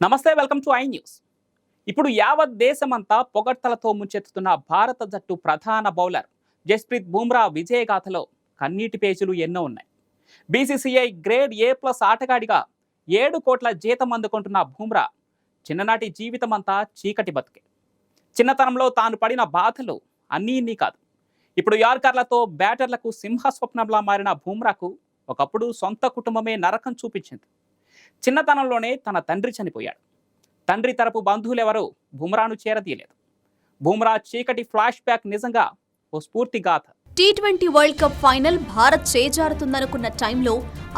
నమస్తే welcome to I news ఇప్పుడు యావత్ దేశమంతా పొగడ్తలతో ముంచెత్తుతున్న భారత జట్టు ప్రధాన బౌలర్ జస్ప్రీత్ బుమ్రా విజయగాథలో కన్నీటి పేజీలు ఎన్నో ఉన్నాయి. బీసీసీఐ గ్రేడ్ ఏ ప్లస్ ఆటగాడిగా ఏడు కోట్ల జీతం అందుకుంటున్న బుమ్రా చిన్ననాటి జీవితమంతా చీకటి బతుకే. చిన్నతనంలో తాను పడిన బాధలు అన్నీ ఇన్ని కాదు. ఇప్పుడు యార్కర్లతో బ్యాటర్లకు సింహస్వప్నంలా మారిన బుమ్రాకు ఒకప్పుడు సొంత కుటుంబమే నరకం చూపించింది. చిన్నతనంలోనే తన తండ్రి చనిపోయాడు. తండ్రి తరపు బంధువులెవరూ బుమ్రాను చేరదీయలేదు. బుమ్రా చీకటి ఫ్లాష్ బ్యాక్ నిజంగా ఓ స్ఫూర్తి గాథ. T twenty world cup final Bharat చేజారుతుందనుకున్న టైంలో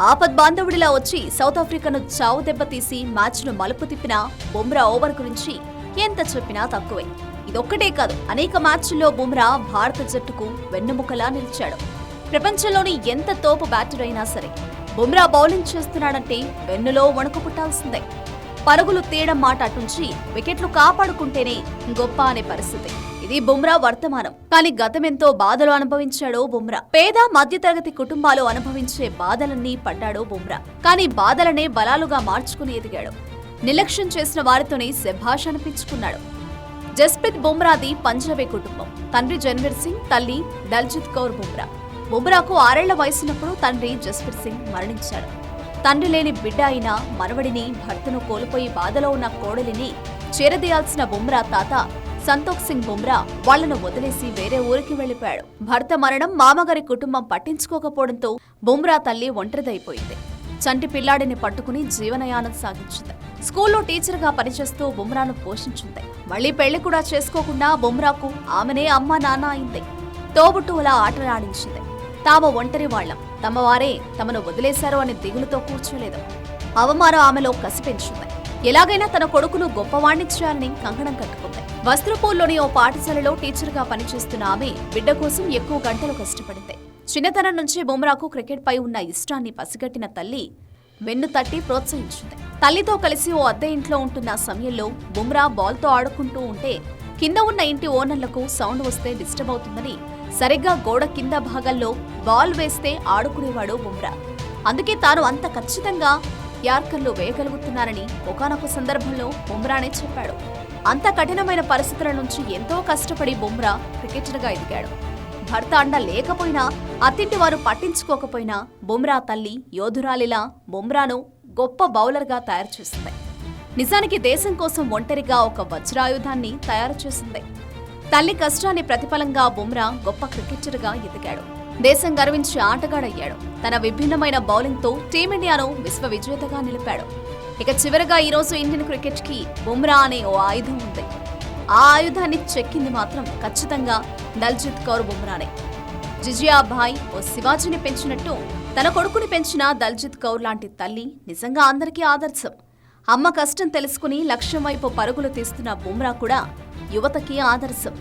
ఆపద్ బాంధవుడిలా వచ్చి సౌత్ ఆఫ్రికాను చావు దెబ్బతీసి మ్యాచ్ను మలుపు తిప్పిన బుమ్రా ఓవర్ గురించి ఎంత చెప్పినా తక్కువే. ఇదొక్కటే కాదు అనేక మ్యాచ్ల్లో బుమ్రా భారత జట్టుకు వెన్నెముకలా నిలిచాడు. ప్రపంచంలోని ఎంత తోపు బ్యాటర్ అయినా సరే బుమ్రా బౌలింగ్ చేస్తున్నాడంటే వెన్నులో వణుకు పుట్టాల్సిందే. పరుగులు తీయడం మాట అటుంచి వికెట్లు కాపాడుకుంటేనే గొప్ప అనే పరిస్థితి. ఇది బుమ్రా వర్తమానం. కానీ గతమెంతో బాధలు అనుభవించాడో బుమ్రా. పేద మధ్యతరగతి కుటుంబాలు అనుభవించే బాధలన్నీ పడ్డాడో బుమ్రా. కానీ బాధలనే బలాలుగా మార్చుకుని ఎదిగాడు. నిర్లక్ష్యం చేసిన వారితోనే శభాష్ అనిపించుకున్నాడు. జస్ప్రీత్ బుమ్రాది పంజాబీ కుటుంబం. తండ్రి జన్వీర్ సింగ్ తల్లి దల్జిత్ కౌర్ బుమ్రా. బుమ్రాకు ఆరేళ్ళ వయసున్నప్పుడు తండ్రి జస్ప్రీత్ సింగ్ మరణించాడు. తండ్రి లేని బిడ్డ అయిన మనవడిని భర్తను కోల్పోయి బాధలో ఉన్న కోడలిని చేరదీయాల్సిన బుమ్రా తాత సంతోక్ సింగ్ బుమ్రా వాళ్ళను వదిలేసి వేరే ఊరికి వెళ్ళిపోయాడు భర్త మరణం మామగారి కుటుంబం పట్టించుకోకపోవడంతో బుమ్రా తల్లి ఒంటరిదైపోయింది. చంటి పిల్లాడిని పట్టుకుని జీవనయానం సాగించింది. స్కూల్లో టీచర్గా పనిచేస్తూ బుమ్రాను పోషించింది. మళ్ళీ పెళ్ళి కూడా చేసుకోకుండా బుమ్రాకు ఆమెనే అమ్మా నాన్న అయింది. తోబుట్టువులా ఆటలాడించింది. తాము ఒంటరి వాళ్ళం తమ వారే తమను వదిలేశారు అని దిగులుతో కూర్చోలేదు. అవమానం ఆమెలో కసిపెంచింది ఎలాగైనా తన కొడుకును గొప్పవాణ్ణి చేయాలని కంకణం కట్టుకుంది. వస్త్రపూల్లోని ఓ పాఠశాలలో టీచర్గా పనిచేస్తున్న ఆమె బిడ్డ కోసం ఎక్కువ గంటలు కష్టపడింది. చిన్నతనం నుంచి బుమ్రాకు క్రికెట్ పై ఉన్న ఇష్టాన్ని పసిగట్టిన తల్లి వెన్ను తట్టి ప్రోత్సహించింది. తల్లితో కలిసి ఓ అద్దె ఇంట్లో ఉంటున్న సమయంలో బుమ్రా బాల్తో ఆడుకుంటూ ఉంటే కింద ఉన్న ఇంటి ఓనర్లకు సౌండ్ వస్తే డిస్టర్బ్ అవుతుందని సరిగ్గా గోడ కింద భాగంలో బాల్ వేస్తే ఆడుకునేవాడు బుమ్రా. అందుకే తాను అంత ఖచ్చితంగా యార్కర్లు వేయగలుగుతున్నారని ఒకానొక సందర్భంలో బుమ్రానే చెప్పాడు. అంత కఠినమైన పరిస్థితుల నుంచి ఎంతో కష్టపడి బుమ్రా క్రికెటర్గా ఎదిగాడు. భర్త అండ లేకపోయినా అత్తింటి వారు పట్టించుకోకపోయినా బుమ్రా తల్లి యోధురాలిలా బుమ్రాను గొప్ప బౌలర్గా తయారు చేసింది. నిజానికి దేశం కోసం ఒంటరిగా ఒక వజ్రాయుధాన్ని తయారు చేసింది. తల్లి కష్టాన్ని ప్రతిఫలంగా బుమ్రా గొప్ప క్రికెటర్గా ఎదిగాడు. దేశం గర్వించి ఆటగాడయ్యాడు. తన విభిన్నమైన బౌలింగ్తో టీమిండియాను విశ్వ విజేతగా నిలిపాడు. ఇక చివరగా ఈరోజు ఇండియన్ క్రికెట్కి బుమ్రా అనే ఓ ఆయుధం ఉంది. ఆ ఆయుధాన్ని చెక్కింది మాత్రం ఖచ్చితంగా దల్జిత్ కౌర్ బుమ్రానే. జిజియాభాయ్ ఓ శివాజీని పెంచినట్టు తన కొడుకుని పెంచిన దల్జిత్ కౌర్ లాంటి తల్లి నిజంగా అందరికీ ఆదర్శం. అమ్మ కష్టం తెలుసుకుని లక్ష్యం వైపు పరుగులు తీస్తున్న బుమ్రా కూడా యువతకి ఆదర్శం.